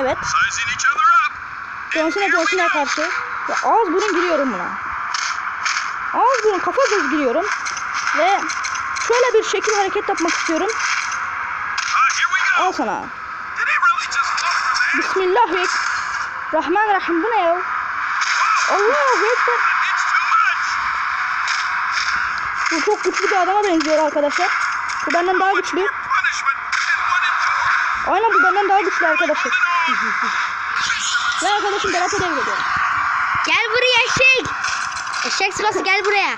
Evet. Other up. Johnson'a Johnson'a karşı. Ve ağız burun giriyorum buna. Ağız burun kafa göz giriyorum. Ve şöyle bir şekil hareket yapmak istiyorum. Al sana. Bismillahirrahmanirrahim. Bu ne ya? Allahu Ekber. Bu çok güçlü bir adama benziyor arkadaşlar. Bu benden daha güçlü. Aynen bu benden daha güçlü arkadaşlar. Ve arkadaşım Berat'a devrediyor. Gel buraya eşek. Eşek sırası gel buraya.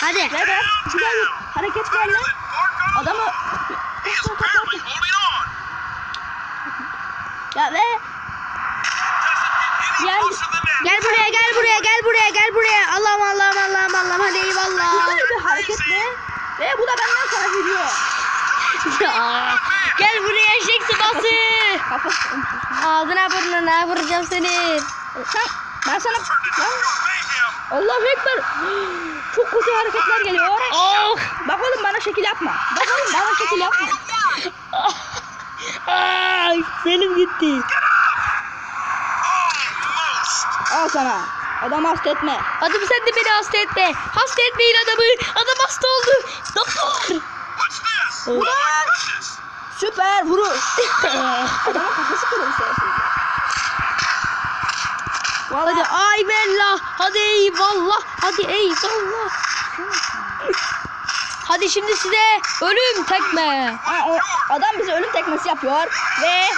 Hadi. Ve Berat güzel bir Let Borg go. adamı... Ya ve that. Gel buraya gel buraya gel buraya gel buraya. Allah'ım Allah'ım Allah'ım Allah'ım hadi eyvallah. güzel bir hareketle ve bu da benden sonra gidiyor. Ya, gel buraya eşek sıpası. Kafası. Ağzına burnuna vuracağım seni. Sen, ben sana... Lan. Allahu Ekber. Çok kötü hareketler geliyor. Oh. Bak oğlum bana şekil yapma. Bak oğlum bana şekil yapma. Ay senin gitti. Al sana. Adam hasta etme. Adam sen de beni hasta etme. Hasta etmeyin adamı. Adam hasta oldu. Doktor. Süper vuruş. Hadi ay bella. Hadi eyvallah. Hadi eyvallah. Hadi şimdi size ölüm tekme. Adam bize ölüm tekmesi yapıyor ve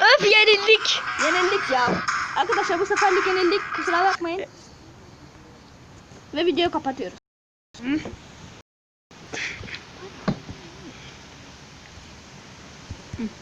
Öf yenildik. yenildik ya. Arkadaşlar bu seferlik yenildik. Kusura bakmayın. Ve videoyu kapatıyoruz. うん